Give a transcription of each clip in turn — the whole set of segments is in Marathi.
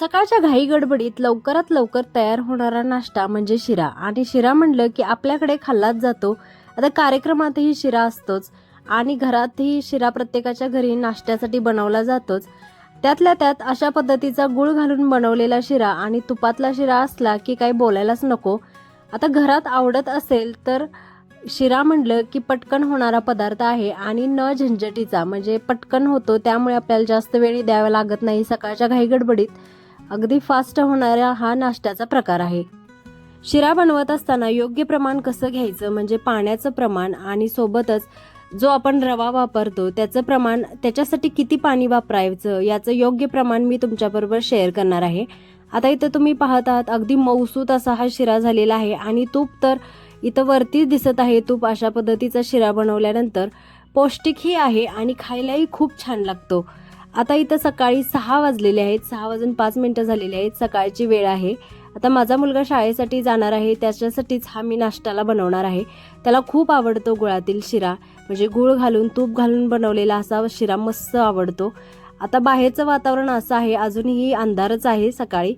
सकाळच्या घाई गडबडीत लवकरात लवकर तयार होणारा नाश्ता म्हणजे शिरा. आणि शिरा म्हणलं की आपल्याकडे खाल्लाच जातो. आता कार्यक्रमातही शिरा असतोच. आणि घरातही शिरा प्रत्येकाच्या घरी नाश्त्यासाठी बनवला जातोच. त्यातल्या त्यात अशा पद्धतीचा गुळ घालून बनवलेला शिरा आणि तुपातला शिरा असला की काही बोलायलाच नको. आता घरात आवडत असेल तर शिरा म्हणलं की पटकन होणारा पदार्थ आहे आणि न झंझटीचा. म्हणजे पटकन होतो त्यामुळे आपल्याला जास्त वेळ द्यावा लागत नाही सकाळच्या घाई गडबडीत. अगदी फास्ट होणारा हा नाश्त्याचा प्रकार आहे. शिरा बनवत असताना योग्य प्रमाण कसं घ्यायचं? म्हणजे पाण्याचं प्रमाण आणि सोबतच जो आपण रवा वापरतो त्याचं प्रमाण त्याच्यासाठी किती पाणी वापरायचं? याचं योग्य प्रमाण मी तुमच्याबरोबर शेअर करणार आहे. आता इथं तुम्ही पाहत आहात अगदी मऊसूत असा हा शिरा झालेला आहे आणि तूप तर इथं वरती दिसत आहे. तूप अशा पद्धतीचा शिरा बनवल्यानंतर पौष्टिकही आहे आणि खायलाही खूप छान लागतो. आता इथं सकाळी सहा वाजलेले आहेत. सहा वाजून पाच मिनटं झालेली आहेत. सकाळची वेळ आहे. आता माझा मुलगा शाळेसाठी जाणार आहे. त्याच्यासाठीच हा मी नाश्त्याला बनवणार आहे. त्याला खूप आवडतो गुळातील शिरा. म्हणजे गुळ घालून तूप घालून बनवलेला असा शिरा मस्त आवडतो. आता बाहेरचं वातावरण असं आहे. अजूनही अंधारच आहे सकाळी.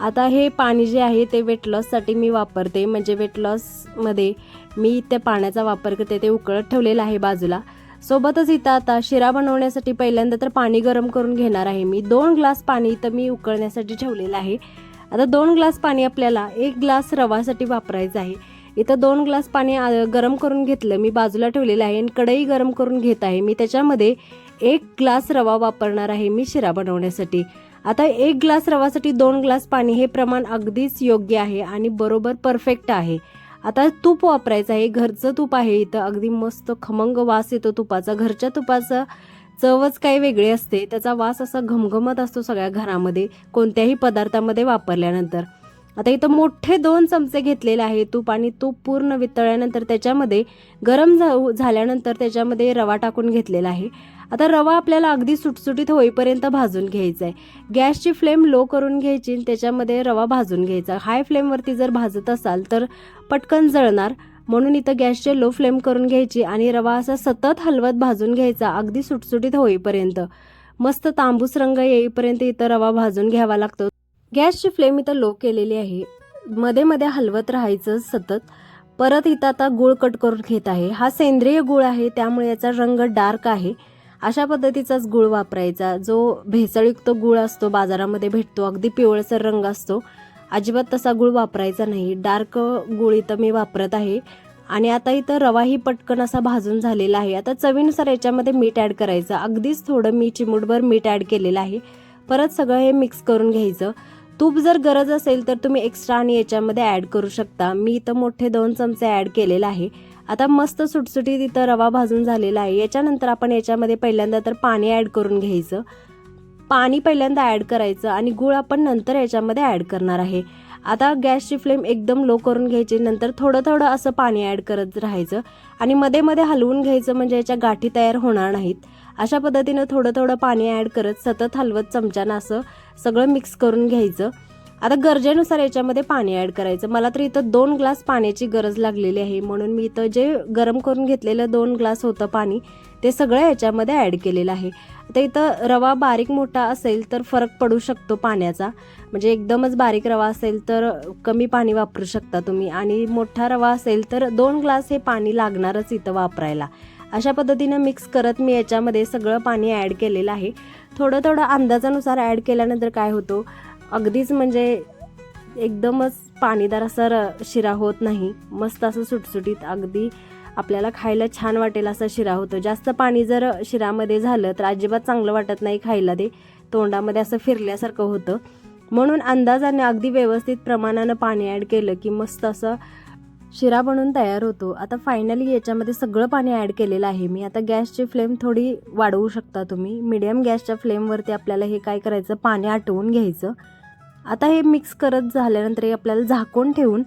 आता हे पाणी जे आहे ते वेट लॉससाठी मी वापरते. म्हणजे वेट लॉसमध्ये मी त्या पाण्याचा वापर करते. ते उकळत ठेवलेलं आहे बाजूला. सोबतच इथं आता शिरा बनवण्यासाठी पहिल्यांदा तर पाणी गरम करून घेणार आहे मी. दोन ग्लास पाणी इथं मी उकळण्यासाठी ठेवलेलं आहे. आता दोन ग्लास पाणी आपल्याला एक ग्लास रवासाठी वापरायचं आहे. इथं दोन ग्लास पाणी गरम करून घेतलं मी बाजूला ठेवलेलं आहे आणि कढई गरम करून घेत आहे. मी त्याच्यामध्ये एक ग्लास रवा वापरणार आहे मी शिरा बनवण्यासाठी. आता एक ग्लास रवासाठी दोन ग्लास पाणी हे प्रमाण अगदीच योग्य आहे आणि बरोबर परफेक्ट आहे. आता तूप वापरायचं आहे घरचं तूप आहे इथं. अगदी मस्त खमंग वास येतो तुपाचा. घरच्या तुपाचं चवच काही वेगळी असते. त्याचा वास असा घमघमत असतो सगळ्या घरामध्ये कोणत्याही पदार्थामध्ये वापरल्यानंतर. आता इथं मोठे दोन चमचे घेतलेले आहे तूप आणि तूप पूर्ण वितळल्यानंतर त्याच्यामध्ये गरम झाल्यानंतर त्याच्यामध्ये रवा टाकून घेतलेला आहे. आता रवा आपल्याला अगदी सुटसुटीत होईपर्यंत भाजून घ्यायचा आहे. गॅसची फ्लेम लो करून घ्यायची आणि त्याच्यामध्ये रवा भाजून घ्यायचा. हाय फ्लेमवरती जर भाजत असाल तर पटकन जळणार. म्हणून इथं गॅसचे लो फ्लेम करून घ्यायची आणि रवा असा सतत हलवत भाजून घ्यायचा अगदी सुटसुटीत होईपर्यंत. मस्त तांबूस रंग येईपर्यंत इथं रवा भाजून घ्यावा लागतो. गॅसची फ्लेम इथं लो केलेली आहे. मध्ये मध्ये हलवत राहायचं सतत. परत इथं आता गुळ कट करून घेत आहे. हा सेंद्रिय गुळ आहे त्यामुळे याचा रंग डार्क आहे. अशा पद्धतीचाच गुळ वापरायचा. जो भेसळयुक्त गुळ असतो बाजारामध्ये भेटतो अगदी पिवळसर रंग असतो अजिबात तसा गुळ वापरायचा नाही. डार्क गुळ इथं मी वापरत आहे. आणि आता इथं रवाही पटकन असा भाजून झालेला आहे. आता चवीनुसार याच्यामध्ये मीठ ॲड करायचं. अगदीच थोडं मी चिमूटभर मीठ ॲड केलेलं आहे. परत सगळं हे मिक्स करून घ्यायचं. तूप जर गरज असेल तर तुम्ही एक्स्ट्रा आणि याच्यामध्ये ॲड करू शकता. मी इथं मोठे दोन चमचे ॲड केलेले आहे. आता मस्त सुटसुटीत इथं रवा भाजून झालेला आहे. याच्यानंतर आपण याच्यामध्ये पहिल्यांदा तर पाणी ॲड करून घ्यायचं. पाणी पहिल्यांदा ॲड करायचं आणि गूळ आपण नंतर याच्यामध्ये ॲड करणार आहे. आता गॅसची फ्लेम एकदम लो करून घ्यायची. नंतर थोडं थोडं असं पाणी ॲड करत राहायचं. आणि मध्ये मध्ये हलवून घ्यायचं म्हणजे याच्या गाठी तयार होणार नाहीत. अशा पद्धतीनं थोडं थोडं पाणी ॲड करत सतत हलवत चमच्यानं असं सगळं मिक्स करून घ्यायचं. आता गरजेनुसार याच्यामध्ये पाणी ॲड करायचं. मला तर इथं दोन ग्लास पाण्याची गरज लागलेली आहे. म्हणून मी इथं जे गरम करून घेतलेलं दोन ग्लास होतं पाणी ते सगळं याच्यामध्ये ॲड केलेलं आहे. आता इथं रवा बारीक मोठा असेल तर फरक पडू शकतो पाण्याचा. म्हणजे एकदमच बारीक रवा असेल तर कमी पाणी वापरू शकता तुम्ही. आणि मोठा रवा असेल तर दोन ग्लास हे पाणी लागणारच इथं वापरायला. अशा पद्धतीनं मिक्स करत मी याच्यामध्ये सगळं पाणी ॲड केलेलं आहे. थोडं थोडं अंदाजानुसार ॲड केल्यानंतर काय होतो अगदीच म्हणजे एकदमच पाणीदार असा र शिरा होत नाही. मस्त असं सुटसुटीत अगदी आपल्याला खायला छान वाटेल असा शिरा होतो. जास्त पाणी जर शिरामध्ये झालं तर अजिबात चांगलं वाटत नाही खायला ते. तोंडामध्ये असं फिरल्यासारखं होतं. म्हणून अंदाजाने अगदी व्यवस्थित प्रमाणानं पाणी ॲड केलं की मस्त असं शिरा बनून तयार होतो. आता फायनली याच्यामध्ये सगळं पाणी ॲड केलेलं आहे. मी आता गॅसची फ्लेम थोडी वाढवू शकता तुम्ही. मिडियम गॅसच्या फ्लेमवरती आपल्याला हे काय करायचं? पाणी आटवून घ्यायचं. आता हे मिक्स करत झाल्यानंतर हे आपल्याला झाकून ठेवून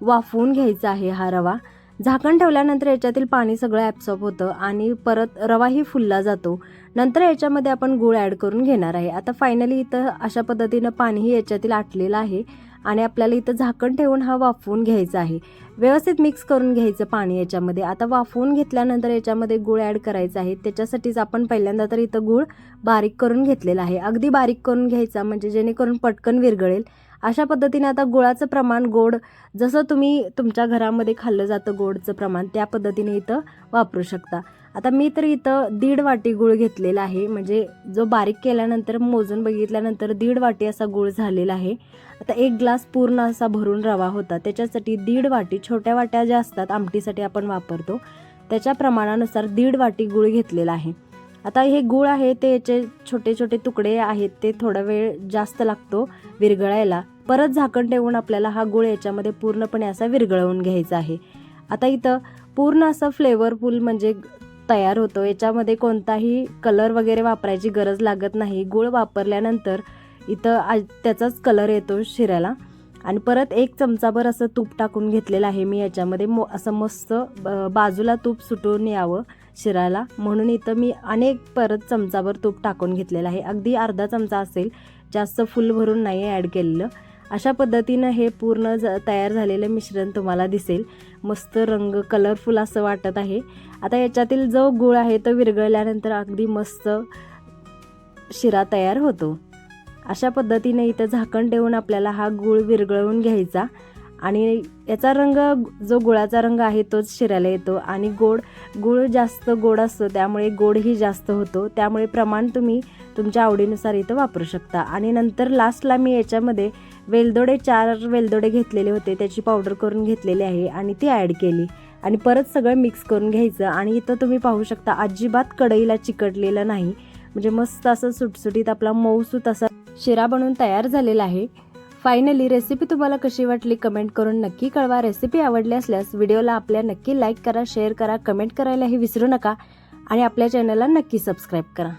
वाफवून घ्यायचा आहे हा रवा. झाकण ठेवल्यानंतर याच्यातील पाणी सगळं ॲब्सॉर्ब होतं आणि परत रवाही फुलला जातो. नंतर याच्यामध्ये आपण गूळ ॲड करून घेणार आहे. आता फायनली इथं अशा पद्धतीनं पाणीही याच्यातील आटलेलं आहे. आणि आपल्याला इथं झाकण ठेवून हा वाफवून घ्यायचा आहे. व्यवस्थित मिक्स करून घ्यायचं पाणी याच्यामध्ये. आता वाफवून घेतल्यानंतर याच्यामध्ये गूळ ॲड करायचा आहे. त्याच्यासाठीच आपण पहिल्यांदा तर इथं गूळ बारीक करून घेतलेला आहे. अगदी बारीक करून घ्यायचा म्हणजे जेणेकरून पटकन विरघळेल. अशा पद्धतीने आता गुळाचं प्रमाण गोड जसं तुम्ही तुमच्या घरामध्ये खाल्लं जातं गोडचं प्रमाण त्या पद्धतीने इथं वापरू शकता. आता मी तर इथं दीड वाटी गूळ घेतलेला आहे. म्हणजे जो बारीक केल्यानंतर मोजून बघितल्यानंतर दीड वाटी असा गूळ झालेला आहे. आता एक ग्लास पूर्ण असा भरून रवा होता. त्याच्यासाठी दीड वाटी छोट्या वाट्या ज्या असतात आमटीसाठी आपण वापरतो त्याच्या प्रमाणानुसार दीड वाटी गूळ घेतलेला आहे. आता हे गूळ आहे ते याचे छोटे छोटे तुकडे आहेत ते थोडा वेळ जास्त लागतो विरघळायला. परत झाकण ठेवून आपल्याला हा गूळ याच्यामध्ये पूर्णपणे असा विरघळवून घ्यायचा आहे. आता इथं पूर्ण असं फ्लेवरफुल म्हणजे तयार होतो. याच्यामध्ये कोणताही कलर वगैरे वापरायची गरज लागत नाही. गूळ वापरल्यानंतर इथं आ त्याचाच कलर येतो शिऱ्याला. आणि परत एक चमचाभर असं तूप टाकून घेतलेलं आहे मी याच्यामध्ये. मो असं मस्त बाजूला तूप सुटून यावं शिरायला म्हणून इथं मी अनेक परत चमचाभर तूप टाकून घेतलेलं आहे. अगदी अर्धा चमचा असेल. जास्त फुल भरून नाही ॲड केलेलं. अशा पद्धतीनं हे पूर्ण ज तयार झालेलं मिश्रण तुम्हाला दिसेल. मस्त रंग कलरफुल असं वाटत आहे. आता याच्यातील जो गुळ आहे तो विरघळल्यानंतर अगदी मस्त शिरा तयार होतो. अशा पद्धतीने इथं झाकण ठेवून आपल्याला हा गूळ विरघळवून घ्यायचा. आणि याचा रंग जो गुळाचा रंग आहे तोच शिरायला येतो. आणि गोड गूळ जास्त गोड असतो त्यामुळे गोडही जास्त होतो. त्यामुळे प्रमाण तुम्ही तुमच्या आवडीनुसार इथं वापरू शकता. आणि नंतर लास्टला मी याच्यामध्ये वेलदोडे चार वेलदोडे घेतलेले होते. त्याची पावडर करून घेतलेली आहे आणि ती ॲड केली. आणि परत सगळं मिक्स करून घ्यायचं. आणि इथं तुम्ही पाहू शकता अजिबात कढईला चिकटलेलं नाही. म्हणजे मस्त असं सुटसुटीत आपला मऊसूत असा शिरा बनवून तयार झालेला आहे. फायनली रेसिपी तुम्हाला कशी वाटली कमेंट करून नक्की कळवा. रेसिपी आवडली असल्यास व्हिडिओला आपल्या नक्की लाईक करा शेअर करा कमेंट करायलाही विसरू नका. आणि आपल्या चॅनलला नक्की सबस्क्राईब करा.